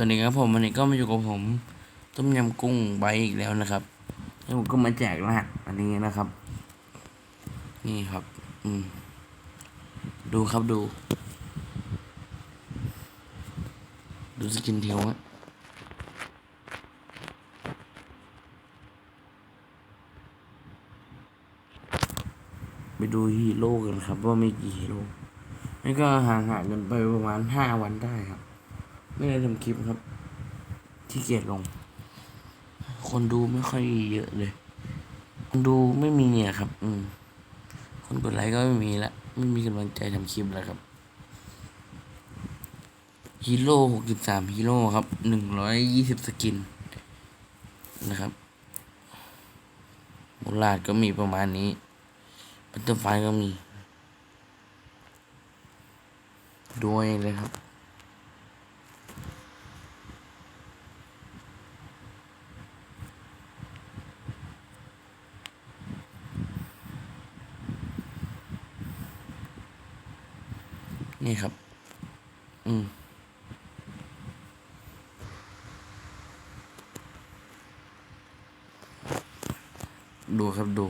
สวัสดีครับผมวันนี้ก็มาอยู่กับผม ต้มยำกุ้งใบอีกแล้วนะครับแล้วผมก็มาแจกรหัสอันนี้นะครับ นี่ครับ อืม ดูครับดู ดูสกินเทียวฮะไปดูฮีโร่กันครับ ว่ามีกี่ฮีโร่นี่ก็ห่างหายกันไปประมาณห้าวันได้ครับ ไม่ได้ทำคลิปครับที่เกียจลง คนดูไม่ค่อยเยอะเลย คนดูไม่มีเนี่ยครับ อืม คนกดไลค์ก็ไม่มีละไม่มีกำลังใจทำคลิปแล้วครับฮีโร่หกสิบสามฮีโร่ครับหนึ่งร้อยยี่สิบสกิน นะครับมูลาดก็มีประมาณนี้บัตเตอร์ไฟก็มี ด้วยเลยครับ นี่ครับ อืมดูครับดู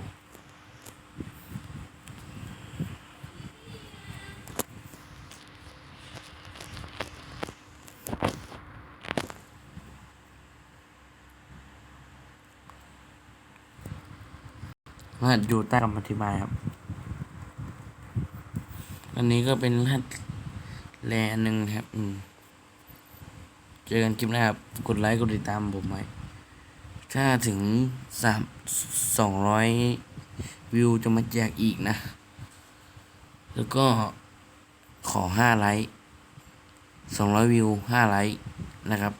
รหัสอยู่ใต้คำอธิบายครับ อันนี้ก็เป็นรหัสแลอันหนึ่งครับอืมเจอกันคลิปหน้าครับ กดไลค์กดติดตามผมไว้ถ้าถึงสามสองร้อยวิวจะมาแจกอีกนะ แล้วก็ขอห้าไลค์สองร้อยวิวห้าไลค์นะครับ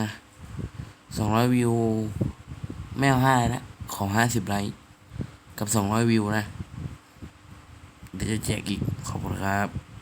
นะสองร้อยวิว ไม่เอาห้านะ ขอห้าสิบไลค์กับสองร้อยวิวนะ เดี๋ยวจะแจกอีกขอบคุณครับ